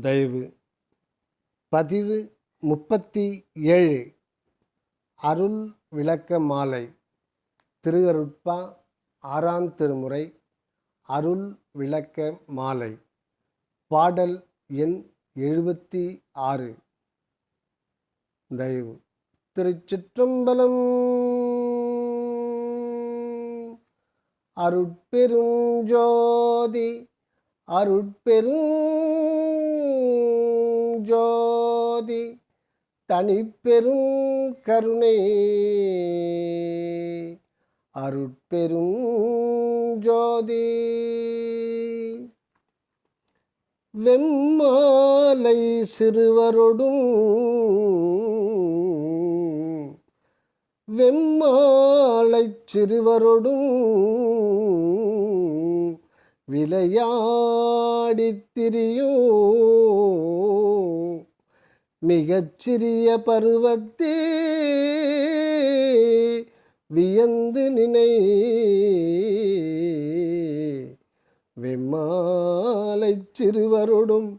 தயவு. பதிவு முப்பத்தி ஏழு. அருள் விளக்க மாலை. திருகருட்பா ஆறாம் திருமுறை. அருள் விளக்க மாலை. பாடல் எண் எழுபத்தி ஆறு. தயவு. திருச்சிற்றம்பலம். அருட்பெருஞ்சோதி. அருட்பெருஞ்சோதி தனிப்பெரும் கருணை. அருட்பெரும் ஜோதி. வெம்மாலை சிறுவரொடும். வெம்மாலை சிறுவரொடும். விளையாடித் திரியும் மிகச்சிறிய பருவத்தே வியந்து நினை. வெம்மாலை சிறுவரோடும்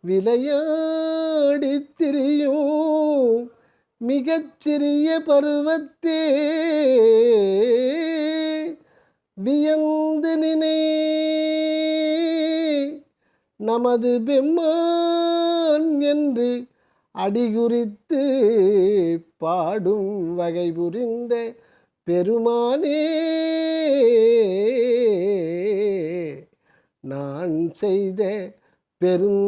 விளையாடி திரியும் மிகச்சிறிய பருவத்தே வியந்து நினை. நமது பெம்மான் என்று அடிகுறித்து பாடும் வகை புரிந்த பெருமானே நான் செய்த பெரும்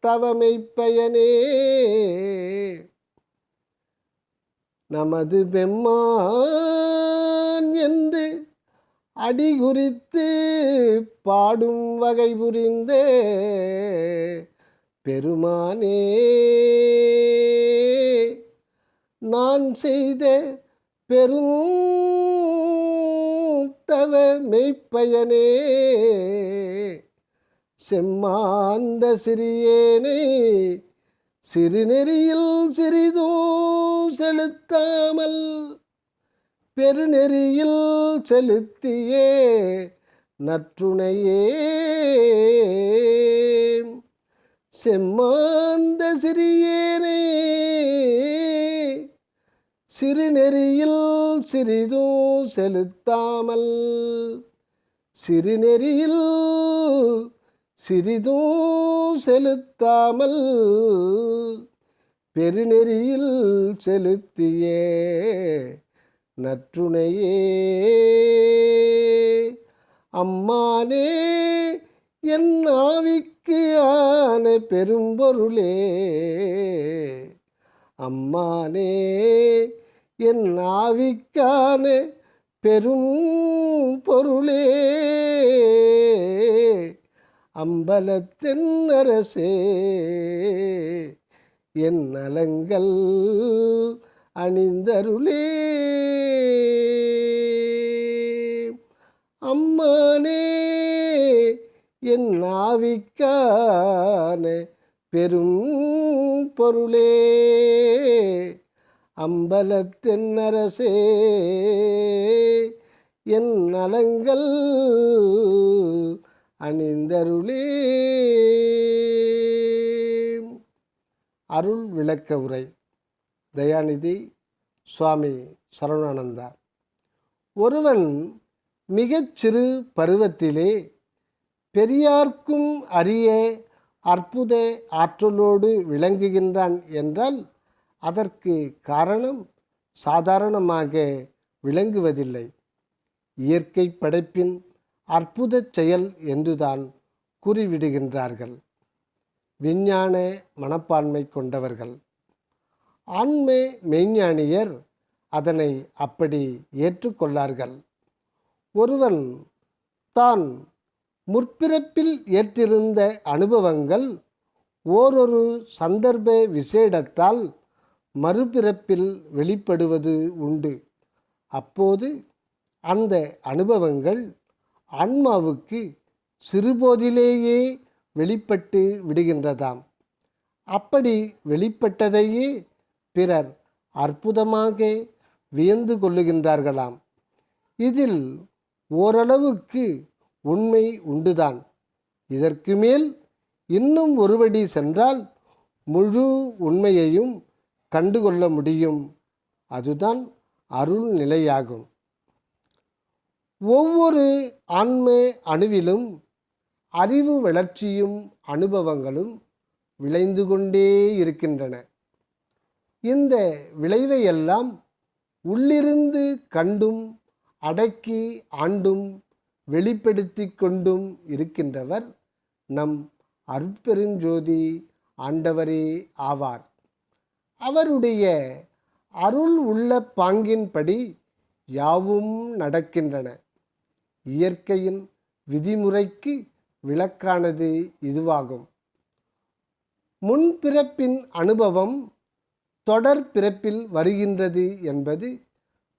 தவமை பயனே. நமது பெம்மான் என்று அடிகுறித்து பாடும் வகை புரிந்தே பெருமானே நான் செய்த பெரும் தவ மெய்ப்பயனே செம்மாந்த சிறியேனை சிறுநெறியில் சிறிதோ செலுத்தாமல் பெருநெறியில் செலுத்தியே நற்றுணையே. செம்மாந்த சிறியேனே. சிறுநெறியில் சிறிதும் செலுத்தாமல் சிறுநெறியில் சிறிதும் செலுத்தாமல் பெருநெறியில் செலுத்தியே நற்றுணையே. அம்மானே என் ஆவிக்கு ஆன பெரும்பொருளே. அம்மானே என் ஆவிக்கான பெரும் பொருளே அம்பலத்தென்னரசே என் நலங்கள் அணிந்தருளே. அம்மானே என் ஆவிக்கான பெரும் பொருளே. அம்பலத்தின் அரசே என் நலங்கள் அணிந்தருளே. அருள் விளக்க உரை தயாநிதி சுவாமி சரவணானந்தா ஒருவன் மிகச் சிறு பருவத்திலே பெரியார்க்கும் அரிய அற்புத ஆற்றலோடு விளங்குகின்றான் என்றால் அதற்கு காரணம் சாதாரணமாக விளங்குவதில்லை. இயற்கை படைப்பின் அற்புத செயல் என்றுதான் கூறிவிடுகின்றார்கள். விஞ்ஞான மனப்பான்மை கொண்டவர்கள். ஆன்ம மெய்ஞானியர் அதனை அப்படி ஏற்றுக்கொள்ளார்கள். ஒருவன் தான் முற்பிறப்பில் ஏற்றிருந்த அனுபவங்கள் ஓரொரு சந்தர்ப்ப விசேடத்தால் மறுபிறப்பில் வெளிப்படுவது உண்டு. அப்போது அந்த அனுபவங்கள் ஆன்மாவுக்கு சிறுபோதிலேயே வெளிப்பட்டு விடுகின்றதாம். அப்படி வெளிப்பட்டதையே பிறர் அற்புதமாக வியந்து கொள்ளுகின்றார்களாம். இதில் ஓரளவுக்கு உண்மை உண்டுதான். இதற்கு மேல் இன்னும் ஒருபடி சென்றால் முழு உண்மையையும் கண்டுகொள்ள முடியும். அதுதான் அருள் நிலையாகும். ஒவ்வொரு ஆன்ம அணுவிலும் அறிவு வளர்ச்சியும் அனுபவங்களும் விளைந்து கொண்டே இருக்கின்றன. இந்த விளைவையெல்லாம் உள்ளிருந்து கண்டும் அடக்கி ஆண்டும் வெளிப்படுத்தி கொண்டும் இருக்கின்றவர் நம் அருட்பெருஞ்சோதி ஆண்டவரே ஆவார். அவருடைய அருள் உள்ள பாங்கின்படி யாவும் நடக்கின்றன. இயற்கையின் விதிமுறைக்கு விளக்கானது இதுவாகும். முன்பிறப்பின் அனுபவம் தொடர் பிறப்பில் வருகின்றது என்பது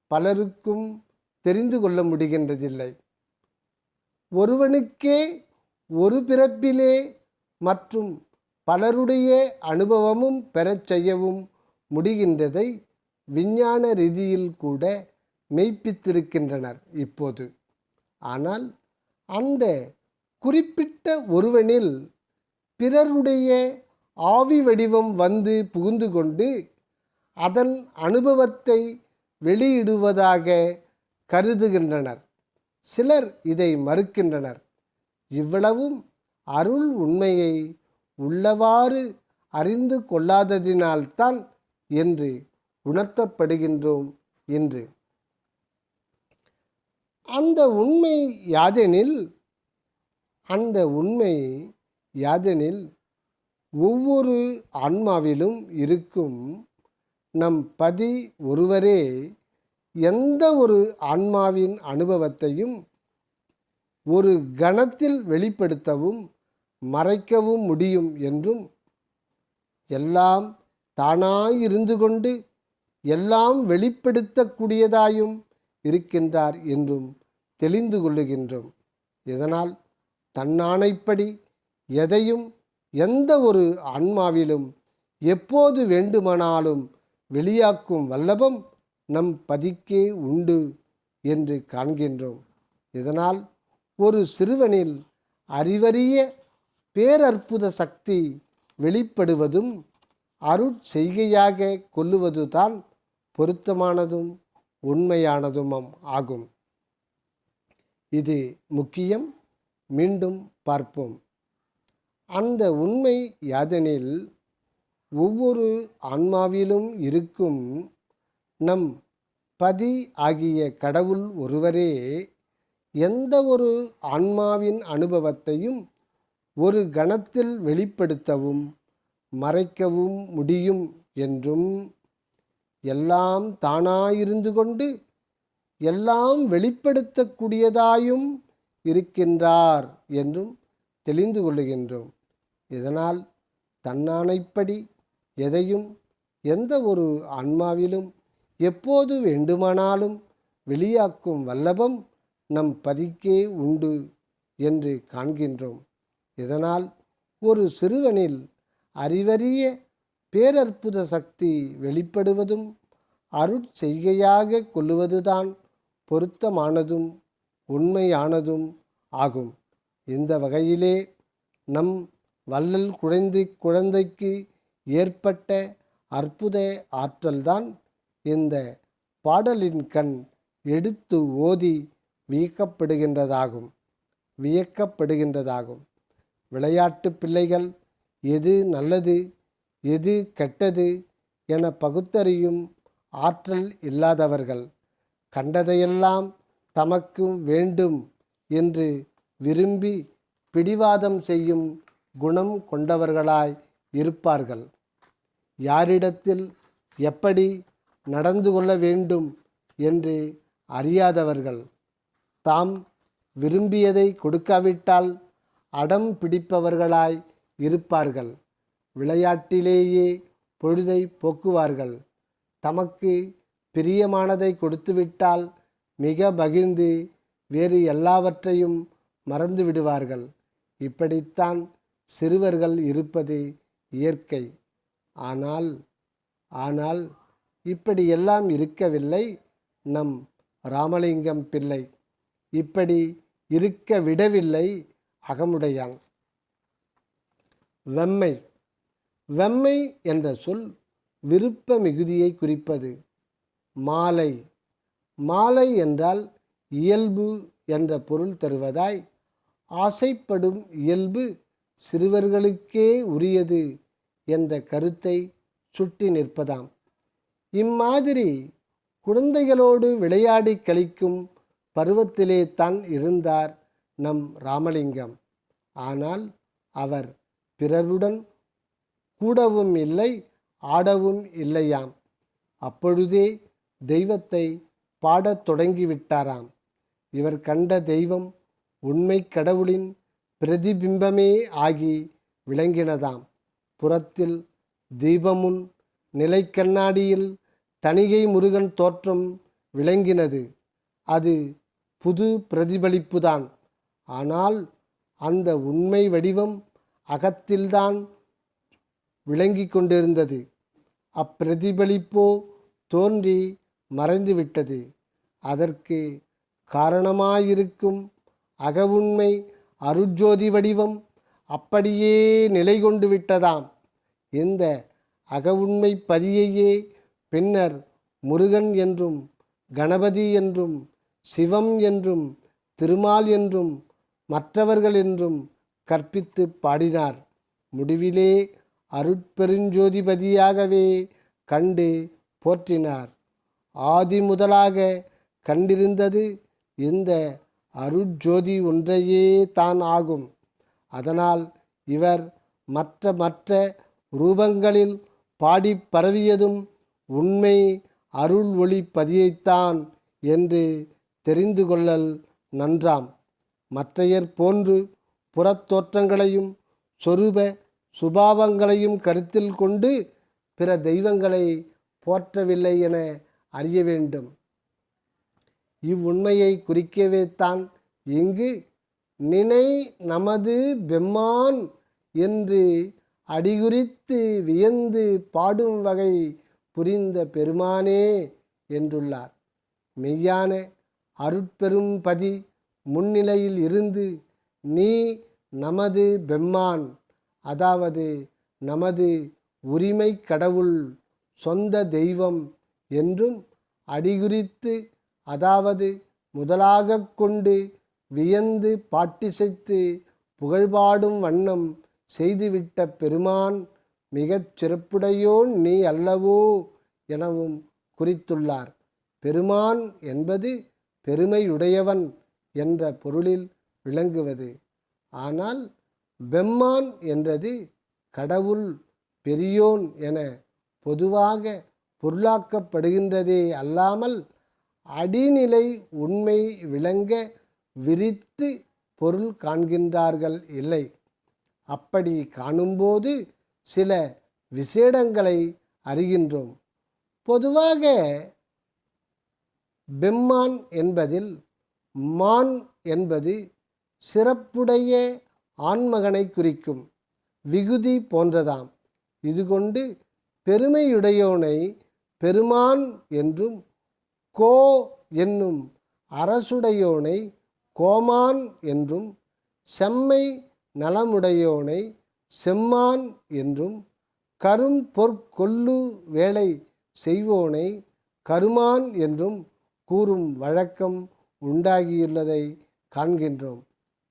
பலருக்கும் தெரிந்து கொள்ள முடிகின்றதில்லை. ஒருவனுக்கே ஒரு பிறப்பிலே மற்றும் பலருடைய அனுபவமும் பெறச் செய்யவும் முடிகின்றதை விஞ்ஞான ரீதியில் கூட மெய்ப்பித்திருக்கின்றனர் இப்போது. ஆனால் அந்த குறிப்பிட்ட ஒருவனில் பிறருடைய ஆவி வடிவம் வந்து புகுந்து கொண்டு அதன் அனுபவத்தை வெளியிடுவதாக கருதுகின்றனர். சிலர் இதை மறுக்கின்றனர். இவ்வளவும் அருள் உண்மையை உள்ளவாறு அறிந்து கொள்ளாததினால்தான் என்று உணர்த்தப்படுகின்றோம் என்று அந்த உண்மை யாதெனில் அந்த உண்மை யாதெனில் ஒவ்வொரு ஆன்மாவிலும் இருக்கும் நம் பதி ஒருவரே எந்த ஒரு ஆன்மாவின் அனுபவத்தையும் ஒரு கணத்தில் வெளிப்படுத்தவும் மறைக்கவும் முடியும் என்றும் எல்லாம் தானாயிருந்து கொண்டு எல்லாம் வெளிப்படுத்தக்கூடியதாயும் இருக்கின்றார் என்றும் தெளிந்து கொள்ளுகின்றோம். இதனால் தன்னானைப்படி எதையும் எந்த ஒரு ஆன்மாவிலும் எப்போது வேண்டுமானாலும் வெளியாக்கும் வல்லபம் நம் பதிக்கே உண்டு என்று காண்கின்றோம். இதனால் ஒரு சிறுவனில் அறிவறிய பேரற்புத சக்தி வெளிப்படுவதும் அருட்செய்கையாக கொள்ளுவதுதான் பொருத்தமானதும் உண்மையானதும் ஆகும். இது முக்கியம். மீண்டும் பார்ப்போம். அந்த உண்மை யாதெனில் ஒவ்வொரு ஆன்மாவிலும் இருக்கும் நம் பதி ஆகிய கடவுள் ஒருவரே எந்த ஒரு ஆன்மாவின் அனுபவத்தையும் ஒரு கணத்தில் வெளிப்படுத்தவும் மறைக்கவும் முடியும் என்றும் எல்லாம் தானாயிருந்து கொண்டு எல்லாம் வெளிப்படுத்தக்கூடியதாயும் இருக்கின்றார் என்றும் தெளிந்து கொள்ளுகின்றோம். இதனால் தன்னானைப்படி எதையும் எந்த ஒரு ஆன்மாவிலும் எப்போது வேண்டுமானாலும் வெளியாக்கும் வல்லபம் நம் பதிக்கே உண்டு என்று காண்கின்றோம். இதனால் ஒரு சிறுவனில் அறிவறிய பேரற்புத சக்தி வெளிப்படுவதும் அருட்செய்கையாக கொள்ளுவதுதான் பொருத்தமானதும் உண்மையானதும் ஆகும். இந்த வகையிலே நம் வள்ளல் குழந்தை குழந்தைக்கு ஏற்பட்ட அற்புத ஆற்றல்தான் இந்த பாடலின் கண் எடுத்து ஓதி வியக்கப்படுகின்றதாகும் வியக்கப்படுகின்றதாகும். விளையாட்டு பிள்ளைகள் எது நல்லது எது கெட்டது என பகுத்தறியும் ஆற்றல் இல்லாதவர்கள் கண்டதையெல்லாம் தமக்கும் வேண்டும் என்று விரும்பி பிடிவாதம் செய்யும் குணம் கொண்டவர்களாய் இருப்பார்கள். யாரிடத்தில் எப்படி நடந்து கொள்ள வேண்டும் என்று அறியாதவர்கள். தாம் விரும்பியதை கொடுக்காவிட்டால் அடம் பிடிப்பவர்களாய் இருப்பார்கள். விளையாட்டிலேயே பொழுதை போக்குவார்கள். தமக்கு பிரியமானதை கொடுத்துவிட்டால் மிக மகிழ்ந்து வேறு எல்லாவற்றையும் மறந்து விடுவார்கள் இப்படித்தான் சிறுவர்கள் இருப்பது இயற்கை. ஆனால் ஆனால் இப்படியெல்லாம் இருக்கவில்லை நம் ராமலிங்கம் பிள்ளை. இப்படி இருக்க விடவில்லை அகமுடையான். வெம்மை. வெம்மை என்ற சொல் விருப்ப மிகுதியை குறிப்பது. மாலை. மாலை என்றால் இயல்பு என்ற பொருள் தருவதாய் ஆசைப்படும் இயல்பு சிறுவர்களுக்கே உரியது என்ற கருத்தை சுட்டி நிற்பதாம். இம்மாதிரி குழந்தைகளோடு விளையாடி கழிக்கும் பருவத்திலே தான் இருந்தார் நம் ராமலிங்கம். ஆனால் அவர் பிறருடன் கூடவும் இல்லை ஆடவும் இல்லையாம். அப்பொழுதே தெய்வத்தை பாடத் தொடங்கிவிட்டாராம். இவர் கண்ட தெய்வம் உண்மை கடவுளின் பிரதிபிம்பமே ஆகி விளங்கினதாம். புறத்தில் தீபமுன் நிலைக்கண்ணாடியில் தணிகை முருகன் தோற்றம் விளங்கினது. அது புது பிரதிபலிப்புதான். ஆனால் அந்த உண்மை வடிவம் அகத்தில்தான் விளங்கி கொண்டிருந்தது. அப்பிரதிபலிப்போ தோன்றி மறைந்துவிட்டது. அதற்கு காரணமாயிருக்கும் அகவுண்மை அருஜோதி வடிவம் அப்படியே நிலை கொண்டு விட்டதாம் இந்த அகவுண்மை பதியையே பின்னர் முருகன் என்றும் கணபதி என்றும் சிவம் என்றும் திருமால் என்றும் மற்றவர்கள் என்றும் கற்பித்து பாடினார். முடிவிலே அருட்பெருஞ்சோதிபதியாகவே கண்டு போற்றினார். ஆதி முதலாக கண்டிருந்தது இந்த அருட்ஜோதி ஒன்றையே தான் ஆகும். அதனால் இவர் மற்ற மற்ற ரூபங்களில் பாடி பரவியதும் உண்மை அருள் ஒளி பதியைத்தான் என்று தெரிந்து கொள்ளல் நன்றாம். மற்றையர் போன்று புறத்தோற்றங்களையும் சொரூப சுபாவங்களையும் கருத்தில் கொண்டு பிற தெய்வங்களை போற்றவில்லை என அறிய வேண்டும். இவ்வுண்மையை குறிக்கவே தான் இங்கு நினை நமது பெம்மான் என்று அடிகுறித்து வியந்து பாடும் வகை புரிந்த பெருமானே என்றுள்ளார். மெய்யான அருட்பெரும்பதி முன்னிலையில் இருந்து நீ நமது பெம்மான் அதாவது நமது உரிமை கடவுள் சொந்த தெய்வம் என்றும் அடிகுறித்து அதாவது முதலாகக் கொண்டு வியந்து பாட்டிசைத்து புகழ்பாடும் வண்ணம் செய்துவிட்ட பெருமான் மிகச் சிறப்புடையோன் நீ அல்லவோ எனவும் குறித்துள்ளார். பெருமான் என்பது பெருமையுடையவன் என்ற பொருளில் விளங்குவது. ஆனால் பெம்மான் என்றது கடவுள் பெரியோன் என பொதுவாக பொருளாக்கப்படுகின்றதே அல்லாமல் அடிநிலை உண்மை விளங்க விரித்து பொருள் காண்கின்றார்கள் இல்லை. அப்படி காணும்போது சில விசேடங்களை அறிகின்றோம். பொதுவாக பெம்மான் என்பதில் மான் என்பது சிறப்புடைய ஆண்மகனை குறிக்கும் விகுதி போன்றதாம். இது கொண்டு பெருமையுடையோனை பெருமான் என்றும் கோ என்னும் அரசுடையோனை கோமான் என்றும் செம்மை நலமுடையோனை செம்மான் என்றும் கரும் பொற்கொல்லு வேலை செய்வோனை கருமான் என்றும் கூறும் வழக்கம் உண்டாகியுள்ளதை காண்கின்றோம்.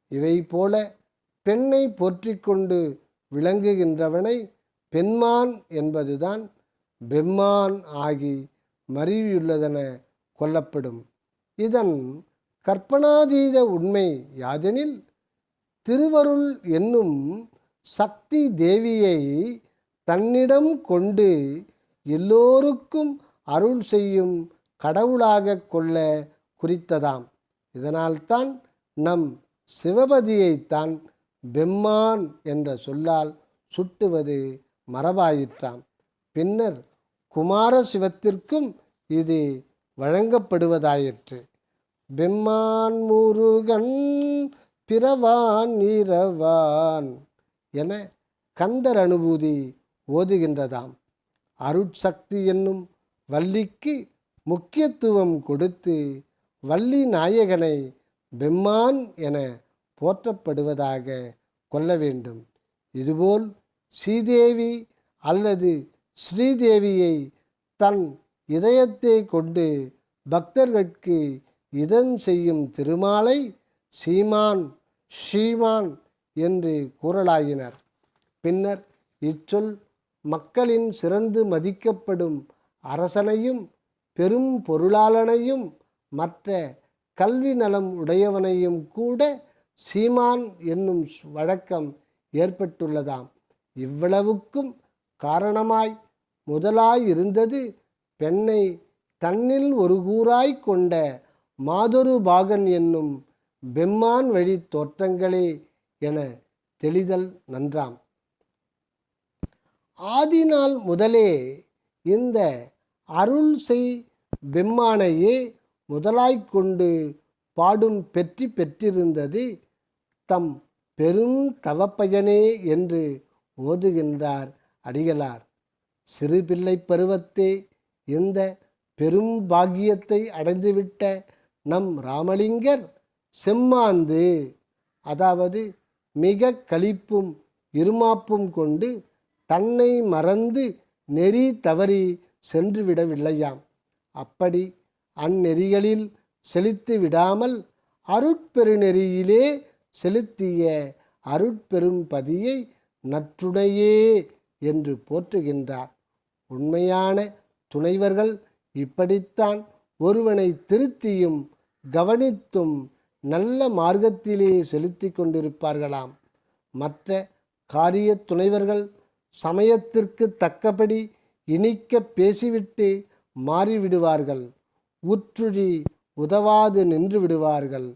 இவை போல பெண்ணை போற்றிக்கொண்டு விளங்குகின்றவனை பெண்மான் என்பதுதான் பெம்மான் ஆகி மருவியுள்ளதென கொள்ளப்படும் இதன் கற்பனாதீத உண்மை யாதெனில் திருவருள் என்னும் சக்தி தேவியை தன்னிடம் கொண்டு எல்லோருக்கும் அருள் செய்யும் கடவுளாக கொள்ள குறித்ததாம். இதனால்தான் நம் சிவபதியைத்தான் பெம்மான் என்ற சொல்லால் சுட்டுவது மரபாயிற்றாம். பின்னர் குமார சிவத்திற்கும் இது வழங்கப்படுவதாயிற்று. பெம்மான் முருகன் பிறவான் இரவான் என கந்தர் அனுபூதி ஓதுகின்றதாம். அருட்சக்தி என்னும் வள்ளிக்கு முக்கியத்துவம் கொடுத்து வள்ளி நாயகனை பெம்மான் என போற்றப்படுவதாக கொள்ள வேண்டும். இதுபோல் ஸ்ரீதேவி அல்லது ஸ்ரீதேவியை தன் இதயத்தை கொண்டு பக்தர்களுக்கு இதம் செய்யும் திருமாலை சீமான் ஸ்ரீமான் என்று கூறலாயினர். பின்னர் இச்சொல் மக்களின் சிறந்து மதிக்கப்படும் அரசனையும் பெரும் பொருளாளனையும் மற்ற கல்வி நலம் உடையவனையும் கூட சீமான் என்னும் வழக்கம் ஏற்பட்டுள்ளதாம். இவ்வளவுக்கும் காரணமாய் முதலாயிருந்தது பெண்ணை தன்னில் ஒரு கூறாய் கொண்ட மாதொரு பாகன் என்னும் பெம்மான் வழி தோற்றங்களே என தெளிதல் நன்றாம். ஆதிநாள் முதலே இந்த அருள் செய் பெம்மானையே முதலாய்க் கொண்டு பாடும் பெற்றி பெற்றிருந்தது தம் பெரும் தவப்பயனே என்று ஓதுகின்றார் அடிகளார். சிறு பிள்ளை பருவத்தே இந்த பெரும் பாக்கியத்தை அடைந்துவிட்ட நம் ராமலிங்கர் செம்மாந்து அதாவது மிக களிப்பும் இருமாப்பும் கொண்டு தன்னை மறந்து நெறி தவறி சென்றுவிடவில்லையாம். அப்படி அந்நெறிகளில் செலுத்தி விடாமல் அருட்பெருநெறியிலே செலுத்திய அருட்பெரும் பதியை நற்றுணையே என்று போற்றுகின்றார். உண்மையான துணைவர்கள் இப்படித்தான் ஒருவனை திருத்தியும் கவனித்தும் நல்ல மார்க்கத்திலே செலுத்தி கொண்டிருப்பார்களாம். மற்ற காரிய துணைவர்கள் சமயத்திற்கு தக்கபடி இனிக்க பேசிவிட்டு மாறிவிடுவார்கள். உற்றுழி உதவாது நின்று விடுவார்கள்.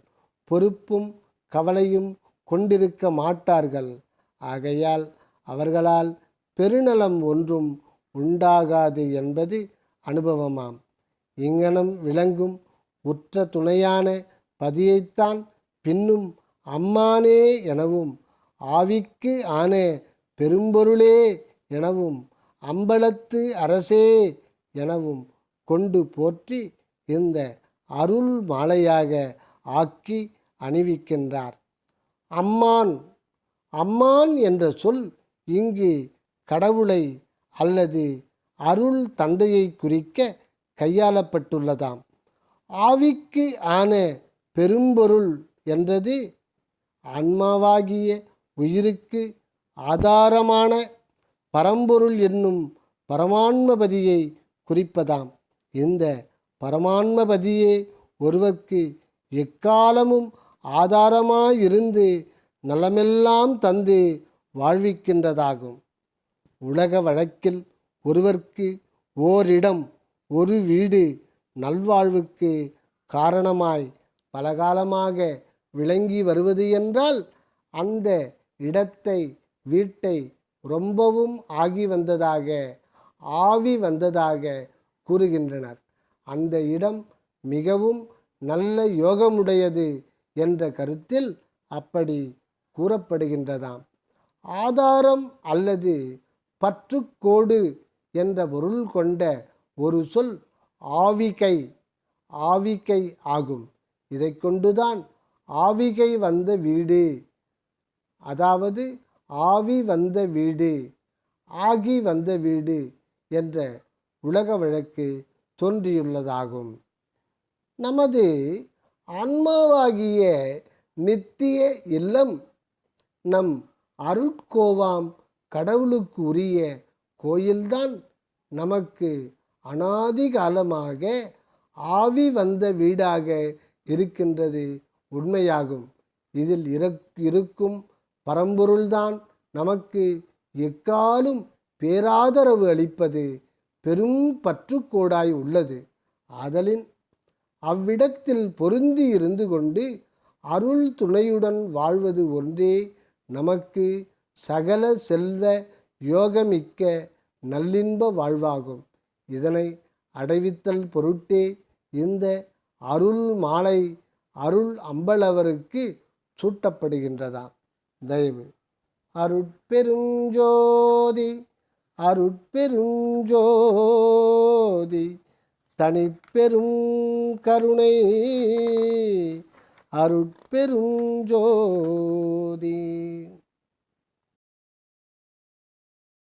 பொறுப்பும் கவலையும் கொண்டிருக்க மாட்டார்கள். ஆகையால் அவர்களால் பெருநலம் ஒன்றும் உண்டாகாது என்பது அனுபவமாம். இங்கனம் விளங்கும் உற்ற துணையான பதியைத்தான் பின்னும் அம்மானே எனவும் ஆவிக்கு ஆன பெரும்பொருளே எனவும் அம்பலத்து அரசே எனவும் கொண்டு போற்றி இந்த அருள் மாலையாக ஆக்கி அணிவிக்கின்றார். அம்மான் அம்மான் என்ற சொல் இங்கு கடவுளை அல்லது அருள் தந்தையை குறிக்க கையாளப்பட்டுள்ளதாம். ஆவிக்கு ஆன பெரும்பொருள் என்றது ஆன்மாவாகிய உயிருக்கு ஆதாரமான பரம்பொருள் என்னும் பரமான்மபதியை குறிப்பதாம். இந்த பரமான்மபதியே ஒருவர்க்கு எக்காலமும் ஆதாரமாயிருந்து நலமெல்லாம் தந்து வாழ்விக்கின்றதாகும். உலக வழக்கில் ஒருவர்க்கு ஓரிடம் ஒரு வீடு நல்வாழ்வுக்கு காரணமாய் பலகாலமாக விளங்கி வருவது என்றால் அந்த இடத்தை வீட்டை ரொம்பவும் ஆகி வந்ததாக ஆவி வந்ததாக கூறுகின்றனர். அந்த இடம் மிகவும் நல்ல யோகமுடையது என்ற கருத்தில் அப்படி கூறப்படுகின்றதாம். ஆதாரம் அல்லது பற்றுக்கோடு என்ற பொருள் கொண்ட ஒரு சொல் ஆவிகை ஆவிகை ஆகும். இதை கொண்டுதான் ஆவிகை வந்த வீடு. அதாவது ஆவி வந்த வீடு ஆகி வந்த வீடு என்ற உலக வழக்கு தோன்றியுள்ளதாகும். நமது ஆன்மாவாகிய நித்திய இல்லம் நம் அருட்கோவாம் கடவுளுக்கு உரிய கோயில்தான். நமக்கு அனாதி காலமாக ஆவி வந்த வீடாக இருக்கின்றது உண்மையாகும். இதில் இறக்- இருக்கும் பரம்பொருள்தான் நமக்கு எக்காலும் பேராதரவு அளிப்பது பெரும் பற்றுக்கோடாய் உள்ளது. ஆதலின் அவ்விடத்தில் பொருந்தி இருந்து கொண்டு அருள் துணையுடன் வாழ்வது ஒன்றே நமக்கு சகல செல்வ யோகமிக்க நல்லின்ப வாழ்வாகும். இதனை அடைவித்தல் பொருட்டே இந்த அருள் மாலை அருள் அம்பலவருக்கு சூட்டப்படுகின்றதாம் தயவு. அருட்பெருஞ்சோதி அருட்பெருஞ்சோதி தனிப்பெரும் கருணை. அருட்பெருஞ்சோதி.